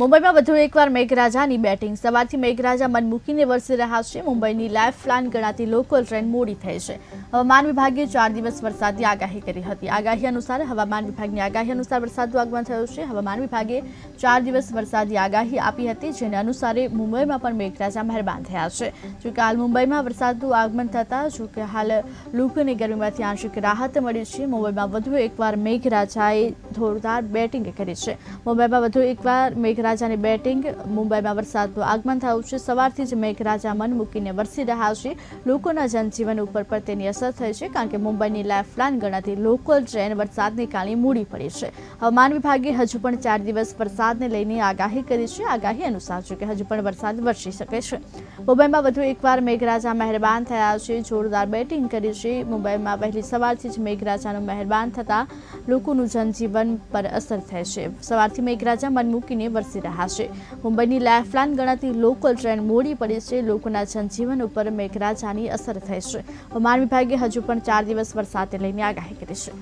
મુંબઈમાં વધુ એકવાર મેઘરાજાની બેટિંગ. સવારથી મેઘરાજા મન મૂકીને વરસી રહ્યા છે. મુંબઈની લાઈફ લાઇન ગણાતી લોકલ ટ્રેન મોડી થઈ છે. હવામાન વિભાગે ચાર દિવસ વરસાદની આગાહી કરી હતી. આગાહી અનુસાર હવામાન વિભાગની આગાહી અનુસાર વરસાદનું આગમન થયું છે. હવામાન વિભાગે ચાર દિવસ વરસાદની આગાહી આપી હતી, જેને અનુસારે મુંબઈમાં પણ મેઘરાજા મહેરબાન થયા છે. જોકે હાલ મુંબઈમાં વરસાદનું આગમન થતાં, જોકે હાલ લોકોને ગરમીમાંથી આંશિક રાહત મળી છે. મુંબઈમાં વધુ એકવાર મેઘરાજાએ જોરદાર બેટિંગ કરી છે. મુંબઈમાં વધુ એકવાર મેઘરાજાની બેટિંગ, મુંબઈમાં વરસાદનું આગમન થયું છે. સવારથી જ મેઘરાજા મન મૂકીને વરસી રહ્યા છે. લોકોના જનજીવન ઉપર પણ તેની અસર થઈ છે, કારણ કે મુંબઈની લાઇફલાઇન ગણાતી લોકલ ટ્રેન વરસાદને કારણે મૂડી પડી છે. હવામાન વિભાગે હજુ પણ ચાર દિવસ વરસાદને લઈને આગાહી કરી છે. આગાહી અનુસાર છે કે હજુ પણ વરસાદ વરસી શકે છે. મુંબઈમાં વધુ એકવાર મેઘરાજા મહેરબાન થયા છે. જોરદાર બેટિંગ કરી છે. મુંબઈમાં વહેલી સવારથી જ મેઘરાજાનું મહેરબાન થતાં લોકોનું જનજીવન પર અસર થઈ છે. સવારથી મેઘરાજા મન મૂકીને વરસી રહ્યા છે મુંબઈની લાઇફલાઇન ગણાતી લોકલ ટ્રેન મોડી પડી છે. લોકોના જનજીવન ઉપર મેઘરાજાની અસર થઈ છે હવામાન વિભાગે હજુ પણ ચાર દિવસ વરસાદને લઈને આગાહી કરી છે.